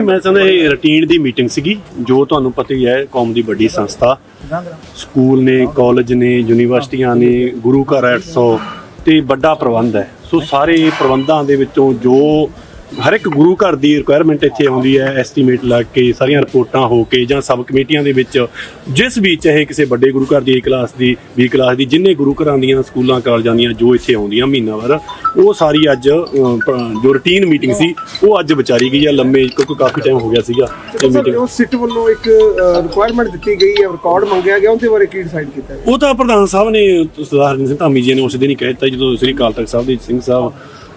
ਮੈਂ ਸਮਝਦਾ ਇਹ ਰੁਟੀਨ ਦੀ ਮੀਟਿੰਗ ਸੀਗੀ, ਜੋ ਤੁਹਾਨੂੰ ਪਤਾ ਹੀ ਹੈ, ਕੌਮ ਦੀ ਵੱਡੀ ਸੰਸਥਾ। ਸਕੂਲ ਨੇ ਕਾਲਜ ਨੇ ਯੂਨੀਵਰਸਿਟੀਆਂ ਨੇ, ਗੁਰੂ ਘਰ 800 ਤੇ ਵੱਡਾ ਪ੍ਰਬੰਧ ਹੈ। ਸੋ ਸਾਰੇ ਪ੍ਰਬੰਧਾਂ ਦੇ ਵਿੱਚੋਂ ਜੋ ਹਰ ਇੱਕ ਗੁਰੂ ਘਰ ਦੀ ਰਿਕੁਆਇਰਮੈਂਟ ਇੱਥੇ ਆਉਂਦੀ ਹੈ ਐਸਟੀਮੇਟ ਲੱਗ ਕੇ ਸਾਰੀਆਂ ਰਿਪੋਰਟਾਂ ਹੋ ਕੇ ਜਾਂ ਸਬ ਕਮੇਟੀਆਂ ਦੇ ਵਿੱਚ ਜਿਸ ਵੀ ਚਾਹੇ ਕਿਸੇ ਵੱਡੇ ਗੁਰੂ ਘਰ ਦੀ A ਕਲਾਸ ਦੀ B ਕਲਾਸ ਦੀ ਜਿੰਨੇ ਗੁਰੂ ਘਰਾਂ ਦੀਆਂ ਸਕੂਲਾਂ ਕਾਲਜਾਂ ਦੀਆਂ ਜੋ ਇੱਥੇ ਆਉਂਦੀਆਂ ਮਹੀਨਾਵਾਰ ਉਹ ਸਾਰੀ ਅੱਜ ਜੋ ਰੁਟੀਨ ਮੀਟਿੰਗ ਸੀ ਉਹ ਅੱਜ ਵਿਚਾਰੀ ਗਈ ਹੈ ਲੰਮੇ ਕਿਉਂਕਿ ਕਾਫੀ ਟਾਈਮ ਹੋ ਗਿਆ ਸੀਗਾ ਇਹ ਮੀਟਿੰਗ ਉਹ ਸਿੱਟ ਵੱਲੋਂ ਇੱਕ ਰਿਕੁਆਇਰਮੈਂਟ ਦਿੱਤੀ ਗਈ ਹੈ ਰਿਕਾਰਡ ਮੰਗਿਆ ਗਿਆ ਉਹਦੇ ਬਾਰੇ ਕੀ ਡਿਸਾਈਡ ਕੀਤਾ ਉਹ ਤਾਂ ਪ੍ਰਧਾਨ ਸਾਹਿਬ ਨੇ ਸਰਦਾਰ ਸਿੰਘ ਧਾਮੀ ਜੀ ਨੇ ਉਸ ਦਿਨ ਹੀ ਕਹਿ ਦਿੱਤਾ ਜਦੋਂ ਸ੍ਰੀ ਅਕਾਲ ਤਖਤ ਸਾਹਿਬ ਦੇ ਸਿੰਘ ਸਾਹਿਬ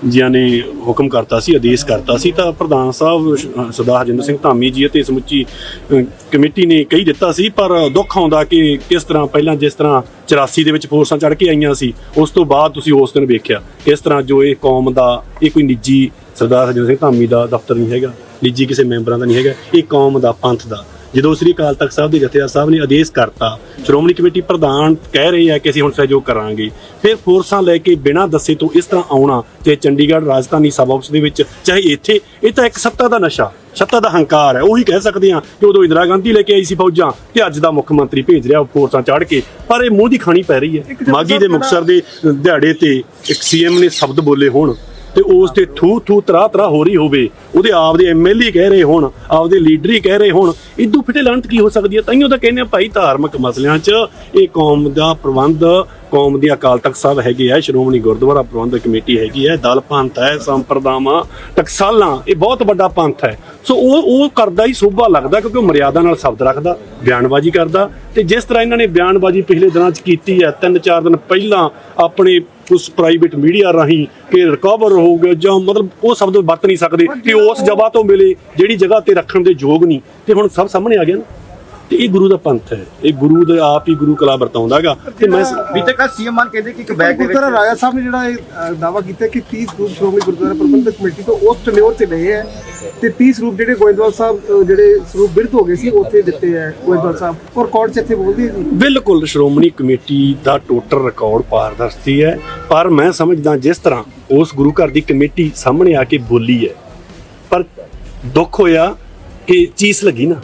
ਜੀਆਂ ਨੇ ਹੁਕਮ ਕਰਤਾ ਸੀ, ਆਦੇਸ਼ ਕਰਤਾ ਸੀ, ਤਾਂ ਪ੍ਰਧਾਨ ਸਾਹਿਬ ਸਰਦਾਰ ਹਰਜਿੰਦਰ ਸਿੰਘ ਧਾਮੀ ਜੀ ਅਤੇ ਸਮੁੱਚੀ ਕਮੇਟੀ ਨੇ ਕਹੀ ਦਿੱਤਾ ਸੀ, ਪਰ ਦੁੱਖ ਆਉਂਦਾ ਕਿ ਕਿਸ ਤਰ੍ਹਾਂ ਪਹਿਲਾਂ ਜਿਸ ਤਰ੍ਹਾਂ 84 ਦੇ ਵਿੱਚ ਫੋਰਸਾਂ ਚੜ੍ਹ ਕੇ ਆਈਆਂ ਸੀ, ਉਸ ਤੋਂ ਬਾਅਦ ਤੁਸੀਂ ਉਸ ਦਿਨ ਵੇਖਿਆ। ਕਿਸ ਤਰ੍ਹਾਂ ਜੋ ਇਹ ਕੌਮ ਦਾ, ਇਹ ਕੋਈ ਨਿੱਜੀ ਸਰਦਾਰ ਹਰਜਿੰਦਰ ਸਿੰਘ ਧਾਮੀ ਦਾ ਦਫ਼ਤਰ ਨਹੀਂ ਹੈਗਾ, ਨਿੱਜੀ ਕਿਸੇ ਮੈਂਬਰਾਂ ਦਾ ਨਹੀਂ ਹੈਗਾ, ਇਹ ਕੌਮ ਦਾ ਪੰਥ ਦਾ। ਜਦੋਂ ਸ੍ਰੀ ਅਕਾਲ ਤਖਤ ਸਾਹਿਬ ਦੇ ਜਥੇਦਾਰ ਸਾਹਿਬ ਨੇ ਆਦੇਸ਼ ਕਰਤਾ ਸ਼੍ਰੋਮਣੀ ਕਮੇਟੀ ਪ੍ਰਧਾਨ ਕਹਿ ਰਹੇ ਆ ਕਿ ਅਸੀਂ ਹੁਣ ਸਹਿਯੋਗ ਕਰਾਂਗੇ। ਫਿਰ ਫੋਰਸਾਂ ਲੈ ਕੇ ਬਿਨਾਂ ਦੱਸੇ ਤੋਂ ਇਸ ਤਰ੍ਹਾਂ ਆਉਣਾ ਤੇ ਚੰਡੀਗੜ੍ਹ ਰਾਜਧਾਨੀ ਸਭਾ ਹਾਊਸ ਦੇ ਵਿੱਚ ਚਾਹੇ ਇੱਥੇ ਇਹ ਤਾਂ ਇੱਕ ਸੱਤਾ ਦਾ ਨਸ਼ਾ ਸੱਤਾ ਦਾ ਹੰਕਾਰ ਹੈ। ਉਹੀ ਕਹਿ ਸਕਦੇ ਆ ਕਿ ਉਦੋਂ ਇੰਦਰਾ ਗਾਂਧੀ ਲੈ ਕੇ ਆਈ ਸੀ ਫੌਜਾਂ ਤੇ ਅੱਜ ਦਾ ਮੁੱਖ ਮੰਤਰੀ ਭੇਜ ਰਿਹਾ ਫੋਰਸਾਂ ਚੜ੍ਹ ਕੇ। ਪਰ ਇਹ ਮੂੰਹ ਦੀ ਖਾਣੀ ਪੈ ਰਹੀ ਹੈ। ਮਾਗੀ ਦੇ ਮੁਕਸਰ ਦੇ ਦਿਹਾੜੇ ਤੇ ਇੱਕ ਸੀਐਮ ਨੇ ਸ਼ਬਦ ਬੋਲੇ ਹੋਣ। ਤੇ ਉਸ ਤੇ ਥੂ ਥੂ ਤਰਾ ਤਰਾ ਹੋ ਰਹੀ ਹੋਵੇ। ਉਹਦੇ ਆਪ ਦੇ ਐਮਐਲਏ ਕਹਿ ਰਹੇ ਹੋਣ, ਆਪਦੇ ਲੀਡਰ ਹੀ ਕਹਿ ਰਹੇ ਹੋਣ। ਇਦੋਂ ਫਿੱਟੇ ਲਾਂਤ ਕੀ ਹੋ ਸਕਦੀ ਹੈ? ਤਾਈਓ ਤਾਂ ਕਹਿੰਦੇ ਆ ਭਾਈ ਧਾਰਮਿਕ ਮਸਲਿਆਂ 'ਚ ਇਹ ਕੌਮ ਦਾ ਪ੍ਰਬੰਧ ਕੌਮ ਦੀ ਅਕਾਲ ਤਖਤ ਸਾਹਿਬ ਹੈਗੇ ਹੈ ਸ਼੍ਰੋਮਣੀ ਗੁਰਦੁਆਰਾ ਪ੍ਰਬੰਧਕ ਕਮੇਟੀ ਹੈਗੀ ਹੈ ਦਲ ਪੰਥ ਹੈ, ਸੰਪਰਦਾਵਾਂ, ਟਕਸਾਲਾਂ, ਇਹ ਬਹੁਤ ਵੱਡਾ ਪੰਥ ਹੈ। ਸੋ ਉਹ ਉਹ ਕਰਦਾ ਹੀ ਸੋਭਾ ਲੱਗਦਾ ਕਿਉਂਕਿ ਉਹ ਮਰਿਆਦਾ ਨਾਲ ਸ਼ਬਦ ਰੱਖਦਾ, ਬਿਆਨਬਾਜ਼ੀ ਕਰਦਾ। ਤੇ ਜਿਸ ਤਰ੍ਹਾਂ ਇਹਨਾਂ ਨੇ ਬਿਆਨਬਾਜ਼ੀ ਪਿਛਲੇ ਦਿਨਾਂ 'ਚ ਕੀਤੀ ਹੈ, ਤਿੰਨ ਚਾਰ ਦਿਨ ਪਹਿਲਾਂ ਆਪਣੇ ਉਸ ਪ੍ਰਾਈਵੇਟ ਮੀਡੀਆ ਰਾਹੀਂ ਕਿ ਰਿਕਵਰ ਹੋ ਗਿਆ ਜਾਂ ਮਤਲਬ ਉਹ ਸ਼ਬਦ ਵਰਤ ਨਹੀਂ ਸਕਦੇ ਕਿ ਉਸ ਜਗ੍ਹਾ ਤੋਂ ਮਿਲੇ, ਜਿਹੜੀ ਜਗ੍ਹਾ ਤੇ ਰੱਖਣ ਦੇ ਯੋਗ ਨਹੀਂ। ਤੇ ਹੁਣ ਸਭ ਸਾਹਮਣੇ ਆ ਗਿਆ ਨਾ। ਤੇ ਇਹ ਗੁਰੂ ਦਾ ਪੰਥ ਹੈ। ਇਹ ਗੁਰੂ ਦੇ ਆਪ ਹੀ ਗੁਰੂ ਕਲਾ ਵਰਤਾਉਂਦਾਗਾ। ਤੇ ਮੈਂ ਬੀਤੇ ਕੱਲ ਸੀਐਮ ਮਾਨ ਕਹਿੰਦੇ ਕਿ ਇੱਕ ਬੈਗ ਦੇ ਵਿੱਚ ਗੁਰਦੁਆਰਾ ਰਾਜਾ ਸਾਹਿਬ ਨੇ ਜਿਹੜਾ ਇਹ ਦਾਵਾ ਕੀਤਾ ਕਿ 30 ਸਰੂਪ ਸ਼੍ਰੋਮਣੀ ਗੁਰਦੁਆਰਾ ਪ੍ਰਬੰਧਕ ਕਮੇਟੀ ਤੋਂ ਉਸ ਟਨਿਓਰ ਤੇ ਲਏ ਹੈ ਤੇ 30 ਸਰੂਪ ਜਿਹੜੇ ਗੋਇੰਦਵਾਲ ਸਾਹਿਬ ਜਿਹੜੇ ਸਰੂਪ ਬਿਰਧ ਹੋ ਗਏ ਸੀ ਉੱਥੇ ਦਿੱਤੇ ਹੈ ਗੋਇੰਦਵਾਲ ਸਾਹਿਬ। ਔਰ ਕੋਰਟ ਚ ਇੱਥੇ ਬੋਲਦੀ ਹੈ ਜੀ। ਬਿਲਕੁਲ ਸ਼੍ਰੋਮਣੀ ਕਮੇਟੀ ਦਾ ਟੋਟਲ ਰਿਕਾਰਡ ਪਾਰਦਰਸ਼ੀ ਹੈ। ਪਰ ਮੈਂ ਸਮਝਦਾ ਜਿਸ ਤਰ੍ਹਾਂ ਉਸ ਗੁਰੂ ਘਰ ਦੀ ਕਮੇਟੀ ਸਾਹਮਣੇ ਆ ਕੇ ਬੋਲੀ ਹੈ। ਪਰ ਦੁੱਖ ਹੋਇਆ ਕਿ ਚੀਸ ਲੱਗੀ ਨਾ।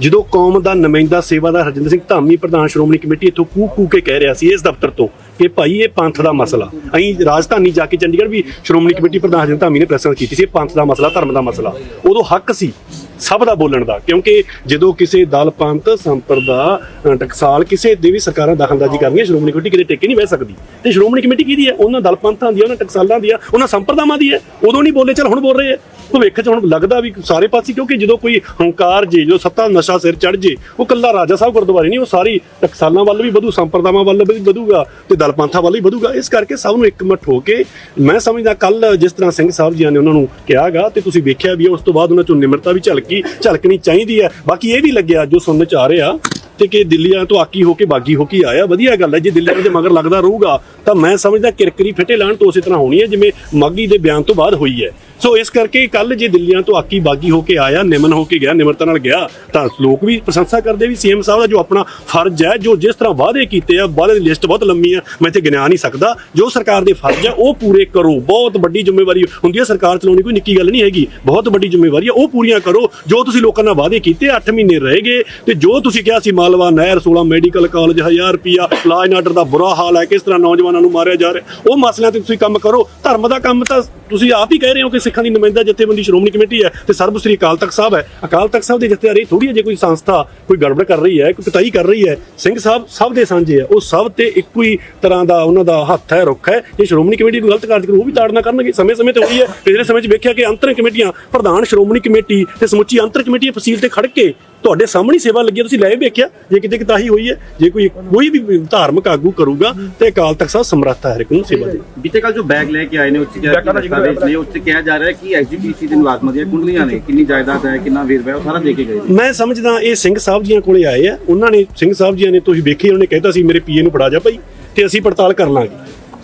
ਜਦੋਂ ਕੌਮ ਦਾ ਨੁਮਾਇੰਦਾ ਸੇਵਾਦਾਰ ਹਰਜਿੰਦਰ ਸਿੰਘ ਧਾਮੀ ਪ੍ਰਧਾਨ ਸ਼੍ਰੋਮਣੀ ਕਮੇਟੀ ਇੱਥੋਂ ਕੂ ਕੂ ਕੇ ਕਹਿ ਰਿਹਾ ਸੀ ਇਸ ਦਫ਼ਤਰ ਤੋਂ ਕਿ ਭਾਈ ਇਹ ਪੰਥ ਦਾ ਮਸਲਾ। ਅਸੀਂ ਰਾਜਧਾਨੀ ਜਾ ਕੇ ਚੰਡੀਗੜ੍ਹ ਵੀ ਸ਼੍ਰੋਮਣੀ ਕਮੇਟੀ ਪ੍ਰਧਾਨ ਹਰਜਿੰਦਰ ਧਾਮੀ ਨੇ ਪ੍ਰੈਸ ਕੀਤੀ ਸੀ, ਇਹ ਪੰਥ ਦਾ ਮਸਲਾ, ਧਰਮ ਦਾ ਮਸਲਾ। ਉਦੋਂ ਹੱਕ ਸੀ ਸਭ ਦਾ ਬੋਲਣ ਦਾ ਕਿਉਂਕਿ ਜਦੋਂ ਕਿਸੇ ਦਲ ਪੰਥ ਸੰਪਰਦਾ ਟਕਸਾਲ ਕਿਸੇ ਦੇ ਵੀ ਸਰਕਾਰਾਂ ਦਖਲਅੰਦਾਜ਼ੀ ਕਰਨੀਆਂ ਸ਼੍ਰੋਮਣੀ ਕਮੇਟੀ ਕਿਤੇ ਟੇਕੇ ਨਹੀਂ ਬਹਿ ਸਕਦੀ। ਤੇ ਸ਼੍ਰੋਮਣੀ ਕਮੇਟੀ ਕਿਹਦੀ ਹੈ? ਉਹਨਾਂ ਦਲ ਪੰਥਾਂ ਦੀ ਉਹਨਾਂ ਟਕਸਾਲਾਂ ਦੀ ਹੈ ਉਹਨਾਂ ਸੰਪਰਦਾਵਾਂ ਦੀ ਹੈ। ਉਦੋਂ ਨਹੀਂ ਬੋਲੇ ਚਲ ਹੁਣ ਬੋਲ ਰਹੇ ਆ ਭਵਿੱਖ ਚ ਹੁਣ ਲੱਗਦਾ ਵੀ ਸਾਰੇ ਪਾਸੇ ਕਿਉਂਕਿ ਜਦੋਂ ਕੋਈ ਹੰਕਾਰ ਜੇ ਜੋ ਸੱਤਾ ਨਸ਼ਾ ਸਿਰ ਚੜ ਜੇ ਉਹ ਕੱਲਾ ਰਾਜਾ ਸਾਹਿਬ ਗੁਰਦੁਆਰੇ ਨਹੀਂ ਉਹ ਸਾਰੀ ਟਕਸਾਲਾਂ ਵੱਲ ਵੀ ਵਧੂ ਸੰਪਰਦਾਵਾਂ ਵੱਲ ਵੀ ਵਧੂਗਾ ਤੇ ਦਲ ਪੰਥਾਂ ਵੱਲ ਵੀ ਵਧੂਗਾ। ਇਸ ਕਰਕੇ ਸਭ ਨੂੰ ਇੱਕਮਠ ਹੋ ਕੇ ਮੈਂ ਸਮਝਦਾ ਕੱਲ ਜਿਸ ਤਰ੍ਹਾਂ ਸਿੰਘ ਸਾਹਿਬ ਜੀ ਨੇ ਉਹਨਾਂ ਨੂੰ ਕਿਹਾਗਾ ਤੇ ਤੁਸੀਂ ਵੇਖਿਆ ਵੀ ਹੈ, ਉਸ ਤੋਂ ਬਾਅਦ ਉਹਨਾਂ ਚੋਂ ਨਿਮਰਤਾ ਵੀ ਝਲਕੀ ਝਲਕਣੀ ਚਾਹੀਦੀ ਹੈ। ਬਾਕੀ ਇਹ ਵੀ ਲੱਗਿਆ ਜੋ ਸੁਣਨ ਚ ਆ ਰਿਹਾ ਤੇ ਕਿ ਦਿੱਲੀਆਂ ਤੋਂ ਆਕੀ ਹੋ ਕੇ ਬਾਗੀ ਹੋ ਕੇ ਆਇਆ। ਵਧੀਆ ਗੱਲ ਹੈ, ਜੇ ਦਿੱਲੀਆਂ ਦੇ ਮਗਰ ਲੱਗਦਾ ਰਹੂਗਾ, ਤਾਂ ਮੈਂ ਸਮਝਦਾ ਕਿਰਕਰੀ ਫਿੱਟੇ ਲਾਣ ਤੋਂ ਉਸੇ ਤਰ੍ਹਾਂ ਹੋਣੀ ਹੈ, ਜਿਵੇਂ ਮਾਗੀ ਦੇ ਬਿਆਨ ਤੋਂ ਬਾਅਦ ਹੋਈ ਹੈ। ਸੋ ਇਸ ਕਰਕੇ ਕੱਲ ਜੇ ਦਿੱਲੀਆਂ ਤੋਂ ਆਕੀ ਬਾਗੀ ਹੋ ਕੇ ਆਇਆ, ਨਿਮਨ ਹੋ ਕੇ ਗਿਆ, ਨਿਮਰਤਾ ਨਾਲ ਗਿਆ, ਤਾਂ ਲੋਕ ਵੀ ਪ੍ਰਸ਼ੰਸਾ ਕਰਦੇ ਵੀ ਸੀਐਮ ਸਾਹਿਬ ਦਾ ਜੋ ਆਪਣਾ ਫਰਜ਼ ਹੈ, ਜੋ ਜਿਸ ਤਰ੍ਹਾਂ ਵਾਅਦੇ ਕੀਤੇ ਆ ਵਾਅਦੇ ਦੀ ਲਿਸਟ ਬਹੁਤ ਲੰਮੀ ਆ ਮੈਂ ਇੱਥੇ ਗਿਣਿਆ ਨਹੀਂ ਸਕਦਾ। ਜੋ ਸਰਕਾਰ ਦੇ ਫਰਜ਼ ਆ ਉਹ ਪੂਰੇ ਕਰੋ। ਬਹੁਤ ਵੱਡੀ ਜ਼ਿੰਮੇਵਾਰੀ ਹੁੰਦੀ ਹੈ, ਸਰਕਾਰ ਚਲਾਉਣੀ ਕੋਈ ਨਿੱਕੀ ਗੱਲ ਨਹੀਂ ਹੈਗੀ। ਬਹੁਤ ਵੱਡੀ ਜ਼ਿੰਮੇਵਾਰੀ ਆ ਉਹ ਪੂਰੀਆਂ ਕਰੋ। ਜੋ ਤੁਸੀਂ ਲੋਕਾਂ ਨਾਲ ਵਾਅਦੇ ਕੀਤੇ 8 ਮਹੀਨੇ ਰਹਿ ਗਏ, ਤੇ ਜੋ ਤੁਸੀਂ ਕਿਹਾ ਸੀ ਮਾਲਵਾ ਨਹਿਰ 16 ਮੈਡੀਕਲ ਕਾਲਜ 1000 ਰੁਪਿਆ ਲਾਅ ਐਂਡ ਦਾ ਬੁਰਾ ਹਾਲ ਹੈ, ਕਿਸ ਤਰ੍ਹਾਂ ਨੌਜਵਾਨਾਂ ਨੂੰ ਮਾਰਿਆ ਜਾ ਰਿਹਾ ਉਹ ਮਸਲਿਆਂ ਤੇ ਤੁਸੀਂ ਕੰਮ ਕਰੋ। ਧਰਮ ਦਾ ਕੰਮ ਤਾਂ ਤੁਸੀਂ ਆਪ ਹੀ ਕਹਿ ਰਹੇ ਹੋ ਕਿ ਸਿੱਖਾਂ ਦੀ ਨੁਮਾਇੰਦਾ ਜਥੇਬੰਦੀ ਸ਼੍ਰੋਮਣੀ ਕਮੇਟੀ ਹੈ ਤੇ ਸਰਬ ਅਕਾਲ ਤਖਤ ਸਾਹਿਬ ਹੈ। ਅਕਾਲ ਤਖਤ ਸਾਹਿਬ ਦੇ ਜਥੇਦਾਰ ਥੋੜੀ ਜੇ ਕੋਈ ਸੰਸਥਾ ਕੋਈ ਗੜਬੜ ਕਰ ਰਹੀ ਹੈ, ਕੋਈ ਕਤਾਈ ਕਰ ਰਹੀ ਹੈ। ਸਿੰਘ ਸਾਹਿਬ ਸਭ ਦੇ ਸਾਂਝੇ ਹੈ। ਉਹ ਸਭ ਤੇ ਇੱਕੋ ਹੀ ਤਰ੍ਹਾਂ ਦਾ ਉਹਨਾਂ ਦਾ ਹੱਥ ਹੈ, ਰੁੱਖ ਹੈ। ਜੇ ਸ਼੍ਰੋਮਣੀ ਕਮੇਟੀ ਕੋਈ ਗਲਤ ਕਾਰਜ ਕਰੂ, ਉਹ ਵੀ ਤਾੜਨਾ ਕਰਨਗੇ। ਸਮੇਂ ਸਮੇਂ ਤੇ ਹੋਈ ਹੈ। ਪਿਛਲੇ ਸਮੇਂ 'ਚ ਵੇਖਿਆ ਕਿ ਅੰਤਰ ਕਮੇਟੀਆਂ, ਪ੍ਰਧਾਨ ਸ਼੍ਰੋਮਣੀ ਕਮੇਟੀ ਤੇ ਸਮੁੱਚੀ ਅੰਤਰ ਕਮੇਟੀ ਫਸੀਲ ਤੇ ਖੜ ਕੇ ਤੁਹਾਡੇ ਸਾਹਮਣੇ ਸੇਵਾ ਲੱਗੀ ਹੈ, ਤੁਸੀਂ ਲੈ ਵੇਖਿਆ ਜੇ ਕਿਤੇ ਕਿਤਾਹੀ ਹੋਈ ਹੈ ਜੇ ਕੋਈ ਕੋਈ ਵੀ ਧਾਰਮਿਕ ਆਗੂ ਕਰੂਗਾ ਤੇ ਅਕਾਲ ਤਖਤ ਸਾਹਿਬ ਸਮਰੱਥ ਹੈ ਹਰ ਇੱਕ ਨੂੰ ਸੇਵਾ ਦੇ। ਬੀਤੇ ਕੱਲ ਜੋ ਬੈਗ ਲੈ ਕੇ ਆਏ ਨੇ ਉੱਚ ਕਿਹਾ ਦਸਤਾਵੇਜ਼ ਨੇ ਉੱਚ ਕਿਹਾ ਜਾ ਰਿਹਾ ਹੈ ਕਿ ਐਸਜੀਪੀਸੀ ਦੇ ਮੁਲਾਜ਼ਮਾਂ ਦੀਆਂ ਕੁੰਡਲੀਆਂ ਨੇ ਕਿੰਨੀ ਜਾਇਦਾਦ ਹੈ ਕਿੰਨਾ ਵੇਰਵਾ ਹੈ ਉਹ ਸਾਰਾ ਦੇ ਕੇ ਗਏ ਨੇ। ਮੈਂ ਸਮਝਦਾ ਇਹ ਸਿੰਘ ਸਾਹਿਬ ਜੀਆਂ ਕੋਲੇ ਆਏ ਆ ਉਹਨਾਂ ਨੇ ਸਿੰਘ ਸਾਹਿਬ ਜੀਆਂ ਨੇ ਤੁਸੀਂ ਵੇਖੀ ਉਹਨੇ ਕਹਿਤਾ ਸੀ ਮੇਰੇ ਪੀਏ ਨੂੰ ਫੜਾ ਜਾ ਭਾਈ ਤੇ ਅਸੀਂ ਪੜਤਾਲ ਕਰ ਲਾਂਗੇ।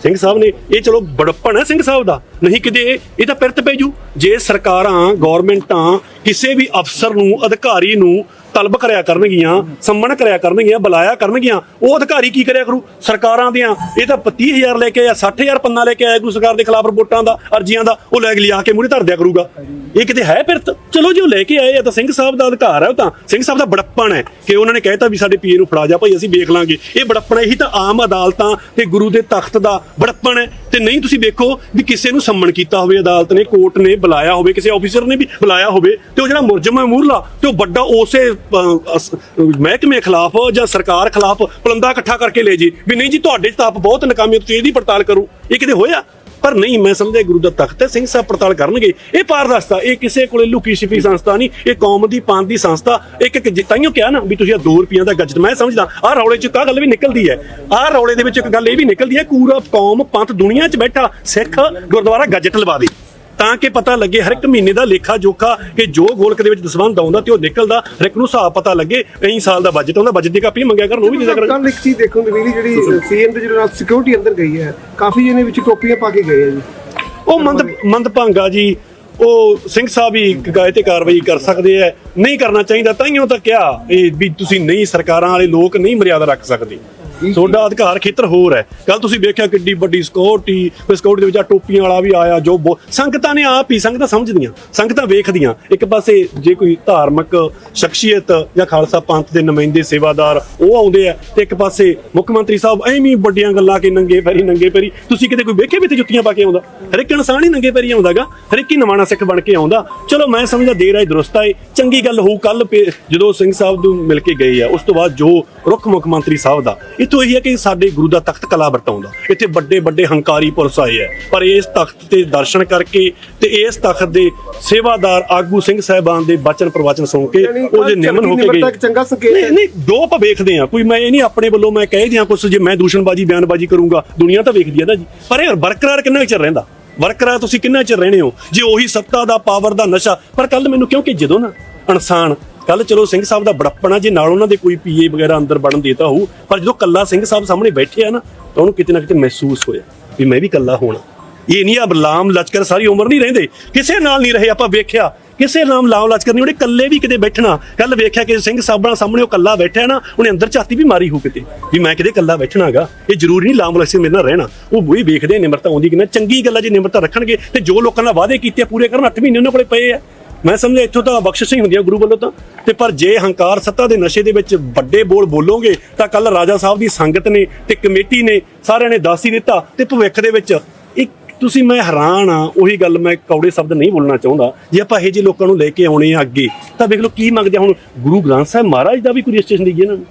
ਸਿੰਘ ਸਾਹਿਬ ਨੇ, ਇਹ ਚਲੋ ਬੜਪਣ ਹੈ ਸਿੰਘ ਸਾਹਿਬ ਦਾ। ਨਹੀਂ ਕਿਤੇ ਇਹ- ਤਾਂ ਪਿਰਤ ਪੈ ਜੂ। ਜੇ ਸਰਕਾਰਾਂ ਗਵਰਨਮੈਂਟਾਂ ਕਿਸੇ ਵੀ ਅਫਸਰ ਨੂੰ, ਅਧਿਕਾਰੀ ਨੂੰ ਤਲਬ ਕਰਿਆ ਕਰਨਗੀਆਂ, ਸੰਮਣ ਕਰਿਆ ਕਰਨਗੀਆਂ, ਬੁਲਾਇਆ ਕਰਨਗੀਆਂ, ਉਹ ਅਧਿਕਾਰੀ ਕੀ ਕਰਿਆ ਕਰੂ? ਸਰਕਾਰਾਂ ਦੀਆਂ, ਇਹ ਤਾਂ 30000 ਲੈ ਕੇ ਆਇਆ 60000 ਪੰਨਾ ਲੈ ਕੇ ਆਇਆ ਗੁਰੂ ਸਰਕਾਰ ਦੇ ਖਿਲਾਫ ਰਿਪੋਰਟਾਂ ਦਾ, ਅਰਜ਼ੀਆਂ ਦਾ, ਉਹ ਲੈ ਕੇ ਲਿਆ ਕੇ ਮੂਹਰੇ ਧਰ ਦਿਆ ਕਰੂਗਾ। ਇਹ ਕਿਤੇ ਹੈ ਫਿਰਤ ਚਲੋ ਜੀ, ਉਹ ਲੈ ਕੇ ਆਏ ਆ ਤਾਂ ਸਿੰਘ ਸਾਹਿਬ ਦਾ ਅਧਿਕਾਰ ਹੈ ਉਹ ਤਾਂ। ਸਿੰਘ ਸਾਹਿਬ ਦਾ ਬੜੱਪਣ ਹੈ ਕਿ ਉਹਨਾਂ ਨੇ ਕਹਿਤਾ ਵੀ ਸਾਡੇ ਪੀਏ ਨੂੰ ਫੜਾ ਜਾ, ਭਾਈ ਅਸੀਂ ਵੇਖ ਲਾਂਗੇ। ਇਹ ਬੜੱਪਣ ਇਹੀ ਤਾਂ ਆਮ ਅਦਾਲਤਾਂ ਤੇ ਗੁਰੂ ਦੇ ਤਖਤ ਦਾ ਬੜੱਪਣ ਹੈ। ਤੇ ਨਹੀਂ ਤੁਸੀਂ ਵੇਖੋ ਵੀ ਕਿਸੇ ਨੂੰ ਸੰਮਣ ਕੀਤਾ ਹੋਵੇ, ਅਦਾਲਤ ਨੇ, ਕੋਰਟ ਨੇ ਬੁਲਾਇਆ ਹੋਵੇ, ਕਿਸੇ ਆਫੀਸਰ ਨੇ ਵੀ ਬੁਲਾਇਆ ਹੋਵੇ ਤੇ ਉਹ ਜਿਹੜਾ ਮੁਰਜਮ ਹੈ ਮੂਰਲਾ ਤੇ ਉਹ ਵੱਡਾ ਉਸੇ ਮਹਿਕਮੇ ਖਿਲਾਫ ਜਾਂ ਸਰਕਾਰ ਖਿਲਾਫ ਪਲੰਦਾ ਇਕੱਠਾ ਕਰਕੇ ਲੈ ਜੇ ਵੀ ਨਹੀਂ ਜੀ, ਤੁਹਾਡੇ 'ਚ ਤਾਂ ਆਪ ਬਹੁਤ ਨਕਾਮੀ ਤੁਸੀਂ ਇਹਦੀ ਪੜਤਾਲ ਕਰੋ। ਇਹ ਕਿਤੇ ਹੋਇਆ? ਪਰ ਨਹੀਂ, ਮੈਂ ਸਮਝਿਆ ਗੁਰੂ ਦਾ ਤਖਤ ਹੈ, ਸਿੰਘ ਸਾਹਿਬ ਪੜਤਾਲ ਕਰਨਗੇ। ਇਹ ਪਾਰਦਰਸ਼ਤਾ, ਇਹ ਕਿਸੇ ਕੋਲੇ ਲੁਕੀ ਛਿਪੀ ਸੰਸਥਾ ਨਹੀਂ, ਇਹ ਕੌਮ ਦੀ ਪੰਥ ਦੀ ਸੰਸਥਾ। ਇੱਕ ਇੱਕ ਤਾਈਓ ਕਿਹਾ ਨਾ ਵੀ ਤੁਸੀਂ 2 ਰੁਪਈਆ ਦਾ ਗੱਜਟ, ਮੈਂ ਸਮਝਦਾ, ਆਹ ਰੌਲੇ 'ਚ ਕਾ ਗੱਲ ਵੀ ਨਿਕਲਦੀ ਹੈ। ਆਹ ਰੌਲੇ ਦੇ ਵਿੱਚ ਇੱਕ ਗੱਲ ਇਹ ਵੀ ਨਿਕਲਦੀ ਹੈ, ਪੂਰਾ ਕੌਮ ਪੰਥ ਦੁਨੀਆ 'ਚ ਬੈਠਾ, ਸਿੱਖ ਗੁਰਦੁਆਰਾ ਗੱਜਟ ਲਵਾ ਦੇ। ਤਾਂ ਕਿ ਪਤਾ ਲੱਗੇ ਹਰ ਇੱਕ ਮਹੀਨੇ ਦਾ ਲੇਖਾ ਜੋਖਾ ਕਿ ਜੋ ਗੋਲਕ ਦੇ ਵਿੱਚ ਦਸਵੰਦ ਆਉਂਦਾ ਤੇ ਉਹ ਨਿਕਲਦਾ ਹਰ ਇੱਕ ਨੂੰ ਹਿਸਾਬ ਪਤਾ ਲੱਗੇ ਐਂ ਸਾਲ ਦਾ ਬਜਟ ਆਉਂਦਾ ਬਜਟ ਦੀ ਕਾਪੀ ਮੰਗਿਆ ਕਰਨ ਉਹ ਵੀ ਨਹੀਂ ਕਰਨ। ਕੱਲ ਇੱਕ ਚੀਜ਼ ਨੂੰ ਮਿਲੀ ਜਿਹੜੀ ਸੀਐਮ ਦੇ ਜਿਹੜਾ ਸਿਕਿਉਰਿਟੀ ਅੰਦਰ ਗਈ ਹੈ ਕਾਫੀ ਜਿਹਨੇ ਵਿੱਚ ਟੋਪੀਆਂ ਪਾ ਕੇ ਗਏ ਆ ਜੀ। ਉਹ ਮੰਦ ਮੰਦਭਾਂਗਾ ਜੀ ਉਹ ਸਿੰਘ ਸਾਹਿਬ ਹੀ ਕਾਇ ਤੇ ਕਾਰਵਾਈ ਕਰ ਸਕਦੇ ਐ ਨਹੀਂ ਕਰਨਾ ਚਾਹੀਦਾ ਤਾਈਓ ਤਾਂ ਕਿਹਾ ਵੀ ਤੁਸੀਂ ਨਹੀਂ ਸਰਕਾਰਾਂ ਵਾਲੇ ਲੋਕ ਨਹੀਂ ਮਰਿਆਦਾ ਰੱਖ ਸਕਦੇ। ਤੁਹਾਡਾ ਅਧਿਕਾਰ ਖੇਤਰ ਹੋਰ ਹੈ। ਕੱਲ ਤੁਸੀਂ ਵੇਖਿਆ ਕਿੱਡੀ ਵੱਡੀ ਸਿਕਿਉਰਿਟੀ ਸਿਕਿਉਰਿਟੀ ਦੇ ਵਿੱਚ ਆਹ ਟੋਪੀਆਂ ਵਾਲਾ ਵੀ ਆਇਆ, ਜੋ ਸੰਗਤਾਂ ਨੇ ਆਪ ਹੀ, ਸੰਗਤਾਂ ਸਮਝਦੀਆਂ, ਸੰਗਤਾਂ ਵੇਖਦੀਆਂ। ਇੱਕ ਪਾਸੇ ਜੇ ਕੋਈ ਧਾਰਮਿਕ ਸ਼ਖਸੀਅਤ ਜਾਂ ਖਾਲਸਾ ਪੰਥ ਦੇ ਨੁਮਾਇੰਦੇ, ਸੇਵਾਦਾਰ, ਉਹ ਆਉਂਦੇ ਆ, ਤੇ ਇੱਕ ਪਾਸੇ ਮੁੱਖ ਮੰਤਰੀ ਸਾਹਿਬ ਐਵੇਂ ਵੱਡੀਆਂ ਗੱਲਾਂ ਕਿ ਨੰਗੇ ਪੈਰੀ ਨੰਗੇ ਪੈਰੀ। ਤੁਸੀਂ ਕਿਤੇ ਕੋਈ ਵੇਖੇ ਵੀ ਤੇ ਜੁੱਤੀਆਂ ਪਾ ਕੇ ਆਉਂਦਾ? ਹਰ ਇੱਕ ਇਨਸਾਨ ਹੀ ਨੰਗੇ ਪੈਰੀ ਆਉਂਦਾਗਾ ਹਰ ਇੱਕ ਹੀ ਨਵਾਣਾ ਸਿੱਖ ਬਣ ਕੇ ਆਉਂਦਾ। ਚਲੋ ਮੈਂ ਸਮਝਦਾ ਦੇਰ ਆਈ ਦਰੁਸਤ ਆਏ ਚੰਗੀ ਗੱਲ ਹੋਊ। ਕੱਲ ਜਦੋਂ ਸਿੰਘ ਸਾਹਿਬ ਨੂੰ ਮਿਲ ਕੇ ਗਏ ਆ, ਉਸ ਤੋਂ ਬਾਅਦ ਜੋ ਰੁੱਖ ਮੁੱਖ ਮੰਤਰੀ ਸਾਹਿਬ ਦਾ ਇਤੋਂ ਇਹ ਹੈ ਕਿ ਸਾਡੇ ਗੁਰੂ ਦਾ ਤਖਤ ਕਲਾ ਵਰਤਾਉਂਦਾ। ਇੱਥੇ ਵੱਡੇ ਵੱਡੇ ਹੰਕਾਰੀ ਪੁਰਸ਼ ਆਏ ਆ ਪਰ ਇਸ ਤਖਤ ਤੇ ਦਰਸ਼ਨ ਕਰਕੇ ਤੇ ਇਸ ਤਖਤ ਦੇ ਸੇਵਾਦਾਰ ਆਗੂ ਸਿੰਘ ਸਾਹਿਬਾਨ ਦੇ ਬਚਨ ਪ੍ਰਵਚਨ ਸੁਣ ਕੇ ਉਹ ਜੇ ਨਿਮਨ ਹੋ ਕੇ ਗਏ। ਇੱਕ ਚੰਗਾ ਸੰਕੇਤ ਨਹੀਂ ਹੈ। ਨਹੀਂ ਦੋ ਆਪਾਂ ਵੇਖਦੇ ਆ ਕੋਈ ਮੈਂ ਇਹ ਨਹੀਂ ਆਪਣੇ ਵੱਲੋਂ ਮੈਂ ਕਹਿ ਦਿਆਂ ਕੁਛ ਜੇ ਮੈਂ ਦੂਸ਼ਣਬਾਜ਼ੀ ਬਿਆਨਬਾਜ਼ੀ ਕਰੂੰਗਾ ਦੁਨੀਆ ਤਾਂ ਵੇਖਦੀ ਹੈ ਨਾ ਜੀ। ਪਰ ਇਹ ਬਰਕਰਾਰ ਕਿੰਨਾ ਕੁ ਚਿਰ ਰਹਿੰਦਾ? ਬਰਕਰਾਰ ਤੁਸੀਂ ਕਿੰਨਾ ਚਿਰ ਰਹਿਣੇ ਹੋ? ਜੇ ਉਹੀ ਸੱਤਾ ਦਾ ਪਾਵਰ ਦਾ ਨਸ਼ਾ ਪਰ ਕੱਲ ਮੈਨੂੰ ਕਿਉਂਕਿ ਜਦੋਂ ਨਾ ਇਨਸਾਨ ਕੱਲ ਚਲੋ ਸਿੰਘ ਸਾਹਿਬ ਦਾ ਬੜੱਪਣਾ ਜੇ ਨਾਲ ਉਹਨਾਂ ਦੇ ਕੋਈ ਪੀਏ ਵਗੈਰਾ ਅੰਦਰ ਵੜਨ ਦੇਤਾ ਹੋਊ, ਪਰ ਜਦੋਂ ਕੱਲਾ ਸਿੰਘ ਸਾਹਿਬ ਸਾਹਮਣੇ ਬੈਠੇ ਆ ਨਾ, ਤਾਂ ਉਹਨੂੰ ਕਿਤੇ ਨਾ ਕਿਤੇ ਮਹਿਸੂਸ ਹੋਇਆ ਵੀ ਮੈਂ ਵੀ ਕੱਲਾ ਹੋਣਾ। ਇਹ ਨਹੀਂ ਆ ਬਲਾਮ ਲਚਕਰ ਸਾਰੀ ਉਮਰ ਨਹੀਂ ਰਹਿੰਦੇ, ਕਿਸੇ ਨਾਲ ਨਹੀਂ ਰਹੇ ਆਪਾਂ ਵੇਖਿਆ। ਕਿਸੇ ਨਾਮ ਲਾਮ ਲਚਕਰ ਨਹੀਂ, ਉਹਨੇ ਕੱਲੇ ਵੀ ਕਿਤੇ ਬੈਠਣਾ। ਕੱਲ ਵੇਖਿਆ ਕਿ ਸਿੰਘ ਸਾਹਿਬਾਂ ਸਾਹਮਣੇ ਉਹ ਕੱਲਾ ਬੈਠਿਆ ਨਾ, ਉਹਨੇ ਅੰਦਰ ਝਾਤੀ ਵੀ ਮਾਰੀ ਹੋ ਕਿਤੇ, ਵੀ ਮੈਂ ਕਿਤੇ ਕੱਲਾ ਬੈਠਣਾਗਾ। ਇਹ ਜ਼ਰੂਰੀ ਨਹੀਂ ਲਾਮ ਲਚਕਰ ਮੇਰੇ ਨਾਲ ਰਹਿਣਾ। ਉਹ ਵੀ ਵੇਖਦੇ ਨਿਮਰਤਾ, ਆਉਂਦੀ ਕਿ ਨਾ, ਚੰਗੀ ਗੱਲਾਂ ਜੇ ਨਿਮਰਤਾ ਰੱਖਣਗੇ ਤੇ ਜੋ ਲੋਕਾਂ ਨਾਲ ਵਾਅਦੇ ਕੀਤੇ ਪੂਰੇ ਕਰਨ 8 ਮਹੀਨੇ ਉਹਨਾਂ ਕੋਲੇ ਪਏ ਆ। ਮੈਂ ਸਮਝਿਆ ਇੱਥੋਂ ਤਾਂ ਬਖਸ਼ਿਸ਼ ਹੀ ਹੁੰਦੀਆਂ ਗੁਰੂ ਵੱਲੋਂ ਤਾਂ। ਤੇ ਪਰ ਜੇ ਹੰਕਾਰ ਸੱਤਾ ਦੇ ਨਸ਼ੇ ਦੇ ਵਿੱਚ ਵੱਡੇ ਬੋਲ ਬੋਲੋਗੇ, ਤਾਂ ਕੱਲ ਰਾਜਾ ਸਾਹਿਬ ਦੀ ਸੰਗਤ ਨੇ ਤੇ ਕਮੇਟੀ ਨੇ ਸਾਰਿਆਂ ਨੇ ਦੱਸ ਹੀ ਦਿੱਤਾ ਤੇ ਭਵਿੱਖ ਦੇ ਵਿੱਚ ਇੱਕ ਤੁਸੀਂ ਮੈਂ ਹੈਰਾਨ ਆ, ਉਹੀ ਗੱਲ ਮੈਂ ਕੌੜੇ ਸ਼ਬਦ ਨਹੀਂ ਬੋਲਣਾ ਚਾਹੁੰਦਾ। ਜੇ ਆਪਾਂ ਇਹ ਜਿਹੇ ਲੋਕਾਂ ਨੂੰ ਲੈ ਕੇ ਆਉਣੇ ਆ ਅੱਗੇ, ਤਾਂ ਵੇਖ ਲਓ ਕੀ ਮੰਗਦੇ ਆ ਹੁਣ। ਗੁਰੂ ਗ੍ਰੰਥ ਸਾਹਿਬ ਮਹਾਰਾਜ ਦਾ ਵੀ ਕੋਈ ਰਜਿਸਟ੍ਰੇਸ਼ਨ ਦੇਈਏ ਇਹਨਾਂ ਨੂੰ।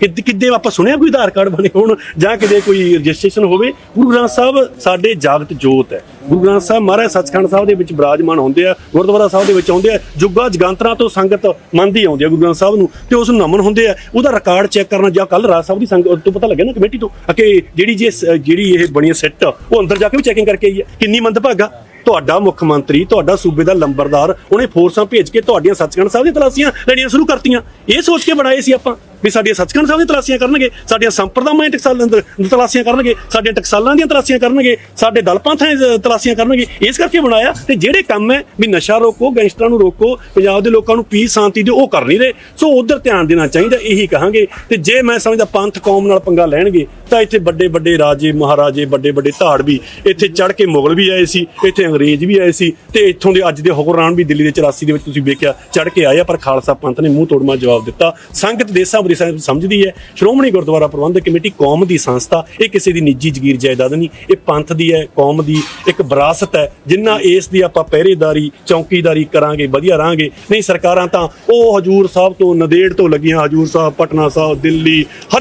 ਕਿੱਦ, ਕਿੱਦੇ ਆਪਾਂ ਸੁਣਿਆ ਕੋਈ ਆਧਾਰ ਕਾਰਡ ਬਣੇ ਹੋਣ, ਜਾਂ ਕਿਤੇ ਕੋਈ ਰਜਿਸਟ੍ਰੇਸ਼ਨ ਹੋਵੇ। ਗੁਰੂ ਗ੍ਰੰਥ ਸਾਹਿਬ ਸਾਡੇ ਜਾਗਤ ਜੋਤ ਹੈ। ਗੁਰੂ ਗ੍ਰੰਥ ਸਾਹਿਬ ਮਹਾਰਾਜ ਸੱਚਖੰਡ ਸਾਹਿਬ ਦੇ ਵਿੱਚ ਬਿਰਾਜਮਾਨ ਹੁੰਦੇ ਆ, ਗੁਰਦੁਆਰਾ ਸਾਹਿਬ ਦੇ ਵਿੱਚ ਆਉਂਦੇ ਆ, ਜੁਗਾ ਜਗਾਂਤਰਾਂ ਤੋਂ ਸੰਗਤ ਮੰਨਦੀ ਆਉਂਦੀ ਆ ਗੁਰੂ ਗ੍ਰੰਥ ਸਾਹਿਬ ਨੂੰ ਤੇ ਉਸ ਨੂੰ ਨਮਨ ਹੁੰਦੇ ਆ। ਉਹਦਾ ਰਿਕਾਰਡ ਚੈੱਕ ਕਰਨਾ ਜਾਂ ਕੱਲ ਰਾਜ ਸਾਹਿਬ ਦੀ ਸੰਗਤ ਤੋਂ ਪਤਾ ਲੱਗਿਆ ਨਾ ਕਮੇਟੀ ਤੋਂ ਕਿ ਜਿਹੜੀ ਜੇ ਜਿਹੜੀ ਇਹ ਬਣੀ ਸੈੱਟ, ਉਹ ਅੰਦਰ ਜਾ ਕੇ ਵੀ ਚੈਕਿੰਗ ਕਰਕੇ ਆਈ ਹੈ ਕਿੰਨੀ ਮੰਦਭਾਗਾ? ਤੁਹਾਡਾ ਮੁੱਖ ਮੰਤਰੀ, ਤੁਹਾਡਾ ਸੂਬੇ ਦਾ ਲੰਬਰਦਾਰ, ਉਹਨੇ ਫੋਰਸਾਂ ਭੇਜ ਕੇ ਤੁਹਾਡੀਆਂ ਸੱਚਖੰਡ ਸਾਹਿਬ ਦੀਆਂ ਤਲਾਸ਼ੀਆਂ ਲੈਣੀਆਂ ਸ਼ੁਰੂ ਕਰਤੀਆਂ। ਇਹ ਸੋਚ ਕੇ ਬਣਾਏ ਸੀ ਆਪਾਂ ਵੀ ਸਾਡੀਆਂ ਸੱਚਖੰਡ ਸਾਹਿਬ ਦੀਆਂ ਤਲਾਸ਼ੀਆਂ ਕਰਨਗੇ, ਸਾਡੀਆਂ ਸੰਪਰਦਾਵਾਂ ਟਕਸਾਲਾਂ ਦੀਆਂ ਤਲਾਸ਼ੀਆਂ ਕਰਨਗੇ, ਸਾਡੀਆਂ ਟਕਸਾਲਾਂ ਦੀਆਂ ਤਲਾਸ਼ੀਆਂ ਕਰਨਗੇ, ਸਾਡੇ ਦਲ ਪੰਥਾਂ ਤਲਾਸ਼ੀਆਂ ਕਰਨਗੇ, ਇਸ ਕਰਕੇ ਬਣਾਇਆ ਤੇ ਜਿਹੜੇ ਕੰਮ ਹੈ ਵੀ ਨਸ਼ਾ ਰੋਕੋ, ਗੈਂਗਸਟਰਾਂ ਨੂੰ ਰੋਕੋ, ਪੰਜਾਬ ਦੇ ਲੋਕਾਂ ਨੂੰ ਪੀਸ ਸ਼ਾਂਤੀ ਦਿਓ, ਉਹ ਕਰ ਨਹੀਂ ਰਹੇ। ਸੋ ਉਧਰ ਧਿਆਨ ਦੇਣਾ ਚਾਹੀਦਾ, ਇਹੀ ਕਹਾਂਗੇ। ਤੇ ਜੇ ਮੈਂ ਸਮਝਦਾ ਪੰਥ ਕੌਮ ਨਾਲ ਪੰਗਾ ਲੈਣਗੇ, ਤਾਂ ਇੱਥੇ ਵੱਡੇ ਵੱਡੇ ਰਾਜੇ, ਮਹਾਰਾਜੇ ਵੱਡੇ ਵੱਡੇ ਧਾੜ ਵੀ, ਇੱਥੇ ਚੜ ਕੇ ਮੁਗਲ ਵੀ ਆਏ ਸੀ, ਇੱਥੇ ਅੰਗਰੇਜ਼ ਵੀ ਆਏ ਸੀ, ਤੇ ਇੱਥੋਂ ਦੇ ਅੱਜ ਦੇ ਹੁਕਮਰਾਨ ਵੀ ਦਿੱਲੀ ਦੇ 84 ਦੇ ਵਿੱਚ ਤੁਸੀਂ ਵੇਖਿਆ ਚੜ ਕੇ ਆਏ ਆ, ਪਰ ਖਾਲਸਾ ਪੰਥ ਨੇ ਮੂੰਹ ਤੋੜਮਾ ਜਵਾਬ ਦਿੱਤਾ। ਸੰਗਤ ਦੇਸਾਂ ਬਰੀ ਸਮਝਦੀ ਹੈ। ਸ਼੍ਰੋਮਣੀ ਗੁਰਦੁਆਰਾ ਪ੍ਰਬੰਧਕ ਕਮੇਟੀ ਕੌਮ ਦੀ ਸੰਸਥਾ, ਇਹ ਕਿਸੇ ਦੀ ਨਿੱਜੀ ਜ਼ਗੀਰ ਜਾਇਦਾਦ ਨਹੀਂ, ਇਹ ਪੰਥ ਦੀ ਹੈ, ਕੌਮ ਦੀ ਇੱਕ ਵਿਰਾਸਤ ਹੈ, ਜਿੰਨਾ ਇਸ ਦੀ ਆਪਾਂ ਪਹਿਰੇਦਾਰੀ, ਚੌਕੀਦਾਰੀ ਕਰਾਂਗੇ, ਵਧੀਆ ਰਾਂਗੇ ਨਹੀਂ, ਸਰਕਾਰਾਂ ਤਾਂ ਉਹ ਹਜੂਰ ਸਾਹਿਬ ਤੋਂ ਨਦੇੜ ਤੋਂ ਲੱਗੀਆਂ, ਹਜੂਰ ਸਾਹਿਬ, ਪਟਨਾ ਸਾਹਿਬ, ਦਿੱਲੀ ਹਰ